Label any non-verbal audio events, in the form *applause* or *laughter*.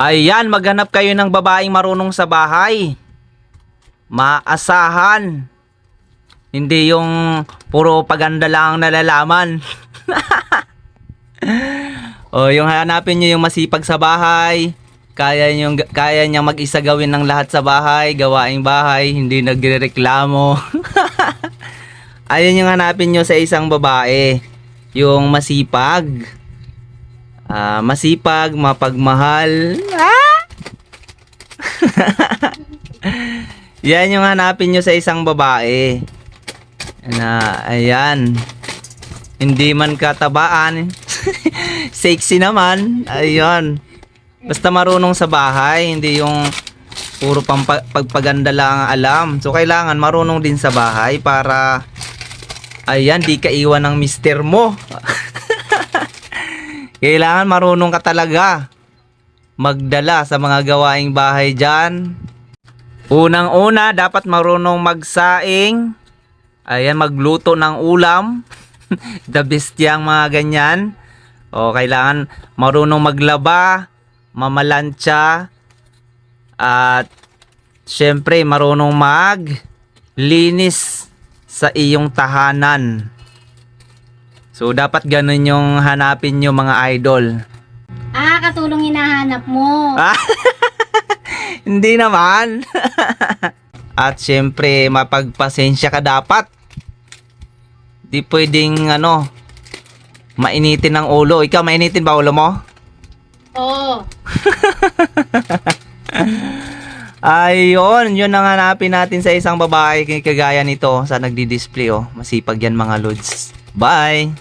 Ayan, maghanap kayo ng babaeng marunong sa bahay. Maasahan. Hindi yung puro paganda lang ang nalalaman. *laughs* o yung hanapin nyo yung masipag sa bahay. Kaya nyo, kaya niya mag-isa gawin ng lahat sa bahay, gawaing bahay, hindi nagrereklamo. *laughs* Ayun yung hanapin nyo sa isang babae. Yung masipag. Ah, masipag, mapagmahal. Ah! *laughs* Yan yung hanapin nyo sa isang babae. Na, ayan. Hindi man katabaan. *laughs* Sexy naman. Ayun. Basta marunong sa bahay, hindi yung puro pang pagpaganda lang ang alam. So kailangan marunong din sa bahay para ayan, di ka iwan ng mister mo. *laughs* kailangan marunong ka talaga magdala sa mga gawaing bahay dyan. Unang-una, dapat marunong magsaing. Ayan, magluto ng ulam. *laughs* The best yung mga ganyan. O, kailangan marunong maglaba, mamalansya, at syempre marunong mag linis sa iyong tahanan. So, dapat ganun yung hanapin nyo mga idol. Ah, katulong hinahanap mo. Ah, *laughs* Hindi naman. *laughs* At syempre, mapagpasensya ka dapat. Di pwedeng ano, mainitin ng ulo. Ikaw, mainitin ba ulo mo? Oo. *laughs* Ayun, yun ang hanapin natin sa isang babae kagaya nito sa nagdi-display oh. Masipag yan mga lods. Bye!